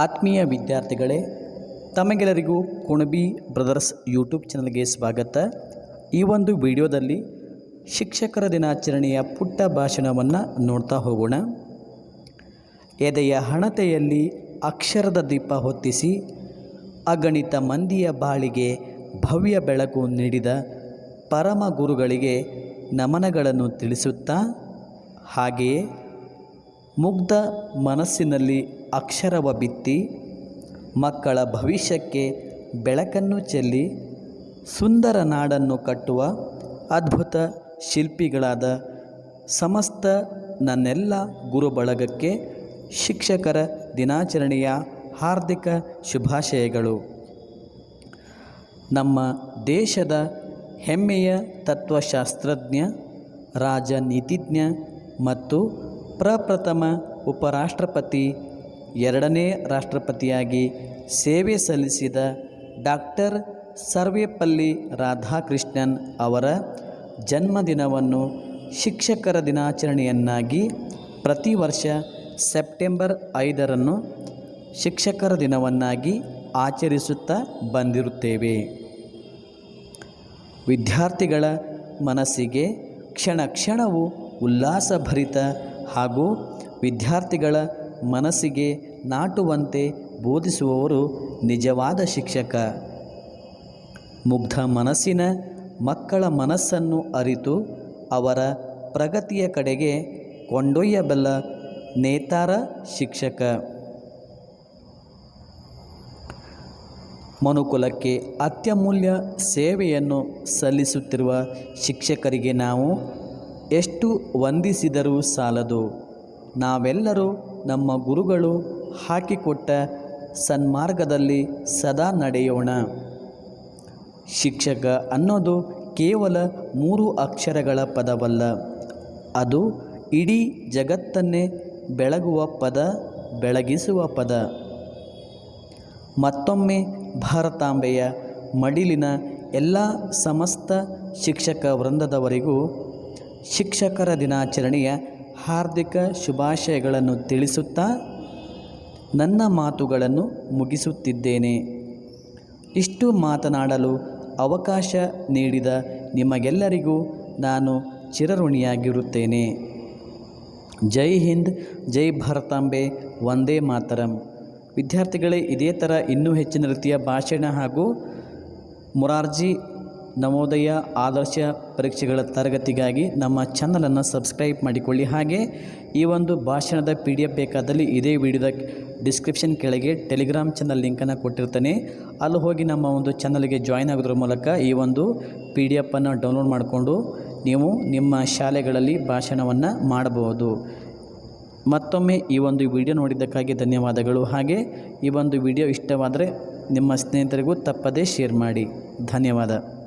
ಆತ್ಮೀಯ ವಿದ್ಯಾರ್ಥಿಗಳೇ, ತಮಗೆಲ್ಲರಿಗೂ ಕುಣಬಿ ಬ್ರದರ್ಸ್ ಯೂಟ್ಯೂಬ್ ಚಾನಲ್ಗೆ ಸ್ವಾಗತ. ಈ ಒಂದು ವಿಡಿಯೋದಲ್ಲಿ ಶಿಕ್ಷಕರ ದಿನಾಚರಣೆಯ ಪುಟ್ಟ ಭಾಷಣವನ್ನು ನೋಡ್ತಾ ಹೋಗೋಣ. ಎದೆಯ ಹಣತೆಯಲ್ಲಿ ಅಕ್ಷರದ ದೀಪ ಹೊತ್ತಿಸಿ ಅಗಣಿತ ಮಂದಿಯ ಬಾಳಿಗೆ ಭವ್ಯ ಬೆಳಕು ನೀಡಿದ ಪರಮ ಗುರುಗಳಿಗೆ ನಮನಗಳನ್ನು ತಿಳಿಸುತ್ತಾ, ಹಾಗೆಯೇ ಮುಗ್ಧ ಮನಸ್ಸಿನಲ್ಲಿ ಅಕ್ಷರವ ಬಿತ್ತಿ, ಮಕ್ಕಳ ಭವಿಷ್ಯಕ್ಕೆ ಬೆಳಕನ್ನು ಚೆಲ್ಲಿ, ಸುಂದರ ನಾಡನ್ನು ಕಟ್ಟುವ ಅದ್ಭುತ ಶಿಲ್ಪಿಗಳಾದ ಸಮಸ್ತ ನನ್ನೆಲ್ಲ ಗುರು ಬಳಗಕ್ಕೆ ಶಿಕ್ಷಕರ ದಿನಾಚರಣೆಯ ಹಾರ್ದಿಕ ಶುಭಾಶಯಗಳು. ನಮ್ಮ ದೇಶದ ಹೆಮ್ಮೆಯ ತತ್ವಶಾಸ್ತ್ರಜ್ಞ, ರಾಜನೀತಿಜ್ಞ ಮತ್ತು ಪ್ರಪ್ರಥಮ ಉಪರಾಷ್ಟ್ರಪತಿ, ಎರಡನೇ ರಾಷ್ಟ್ರಪತಿಯಾಗಿ ಸೇವೆ ಸಲ್ಲಿಸಿದ ಡಾಕ್ಟರ್ ಸರ್ವೇಪಲ್ಲಿ ರಾಧಾಕೃಷ್ಣನ್ ಅವರ ಜನ್ಮದಿನವನ್ನು ಶಿಕ್ಷಕರ ದಿನಾಚರಣೆಯನ್ನಾಗಿ ಪ್ರತಿ ವರ್ಷ ಸೆಪ್ಟೆಂಬರ್ ಐದರನ್ನು ಶಿಕ್ಷಕರ ದಿನವನ್ನಾಗಿ ಆಚರಿಸುತ್ತಾ ಬಂದಿರುತ್ತೇವೆ. ವಿದ್ಯಾರ್ಥಿಗಳ ಮನಸ್ಸಿಗೆ ಕ್ಷಣ ಕ್ಷಣವು ಉಲ್ಲಾಸಭರಿತ ಹಾಗೂ ವಿದ್ಯಾರ್ಥಿಗಳ ಮನಸ್ಸಿಗೆ ನಾಟುವಂತೆ ಬೋಧಿಸುವವರು ನಿಜವಾದ ಶಿಕ್ಷಕ. ಮುಗ್ಧ ಮನಸ್ಸಿನ ಮಕ್ಕಳ ಮನಸ್ಸನ್ನು ಅರಿತು ಅವರ ಪ್ರಗತಿಯ ಕಡೆಗೆ ಕೊಂಡೊಯ್ಯಬಲ್ಲ ನೇತಾರ ಶಿಕ್ಷಕ. ಮನುಕುಲಕ್ಕೆ ಅತ್ಯಮೂಲ್ಯ ಸೇವೆಯನ್ನು ಸಲ್ಲಿಸುತ್ತಿರುವ ಶಿಕ್ಷಕರಿಗೆ ನಾವು ಎಷ್ಟು ವಂದಿಸಿದರೂ ಸಾಲದು. ನಾವೆಲ್ಲರೂ ನಮ್ಮ ಗುರುಗಳು ಹಾಕಿಕೊಟ್ಟ ಸನ್ಮಾರ್ಗದಲ್ಲಿ ಸದಾ ನಡೆಯೋಣ. ಶಿಕ್ಷಕ ಅನ್ನೋದು ಕೇವಲ ಮೂರು ಅಕ್ಷರಗಳ ಪದವಲ್ಲ. ಅದು ಇಡೀ ಜಗತ್ತನ್ನೇ ಬೆಳಗುವ ಪದ, ಬೆಳಗಿಸುವ ಪದ. ಮತ್ತೊಮ್ಮೆ ಭಾರತಾಂಬೆಯ ಮಡಿಲಿನ ಎಲ್ಲ ಸಮಸ್ತ ಶಿಕ್ಷಕ ವೃಂದದವರಿಗೂ ಶಿಕ್ಷಕರ ದಿನಾಚರಣೆಯ ಹಾರ್ದಿಕ ಶುಭಾಶಯಗಳನ್ನು ತಿಳಿಸುತ್ತಾ ನನ್ನ ಮಾತುಗಳನ್ನು ಮುಗಿಸುತ್ತಿದ್ದೇನೆ. ಇಷ್ಟು ಮಾತನಾಡಲು ಅವಕಾಶ ನೀಡಿದ ನಿಮಗೆಲ್ಲರಿಗೂ ನಾನು ಚಿರಋಣಿಯಾಗಿರುತ್ತೇನೆ. ಜೈ ಹಿಂದ್, ಜೈ ಭಾರತಾಂಬೆ ವಂದೇ ಮಾತರಂ. ವಿದ್ಯಾರ್ಥಿಗಳೇ, ಇದೇ ಥರ ಇನ್ನೂ ಹೆಚ್ಚಿನ ರೀತಿಯ ಭಾಷಣ ಹಾಗೂ ಮುರಾರ್ಜಿ ನವೋದಯ ಆದರ್ಶ ಪರೀಕ್ಷೆಗಳ ತರಗತಿಗಾಗಿ ನಮ್ಮ ಚಾನಲನ್ನು ಸಬ್ಸ್ಕ್ರೈಬ್ ಮಾಡಿಕೊಳ್ಳಿ. ಹಾಗೆ ಈ ಒಂದು ಭಾಷಣದ ಪಿ ಡಿ ಎಫ್ ಬೇಕಾದಲ್ಲಿ ಇದೇ ವಿಡಿಯೋದ ಡಿಸ್ಕ್ರಿಪ್ಷನ್ ಕೆಳಗೆ ಟೆಲಿಗ್ರಾಮ್ ಚಾನಲ್ ಲಿಂಕನ್ನು ಕೊಟ್ಟಿರ್ತಾನೆ. ಅಲ್ಲಿ ಹೋಗಿ ನಮ್ಮ ಒಂದು ಚಾನಲ್ಗೆ ಜಾಯ್ನ್ ಆಗೋದ್ರ ಮೂಲಕ ಈ ಒಂದು ಪಿ ಡಿ ಎಫನ್ನು ಡೌನ್ಲೋಡ್ ಮಾಡಿಕೊಂಡು ನೀವು ನಿಮ್ಮ ಶಾಲೆಗಳಲ್ಲಿ ಭಾಷಣವನ್ನು ಮಾಡಬಹುದು. ಮತ್ತೊಮ್ಮೆ ಈ ಒಂದು ವಿಡಿಯೋ ನೋಡಿದ್ದಕ್ಕಾಗಿ ಧನ್ಯವಾದಗಳು. ಹಾಗೆ ಈ ಒಂದು ವಿಡಿಯೋ ಇಷ್ಟವಾದರೆ ನಿಮ್ಮ ಸ್ನೇಹಿತರಿಗೂ ತಪ್ಪದೇ ಶೇರ್ ಮಾಡಿ. ಧನ್ಯವಾದ.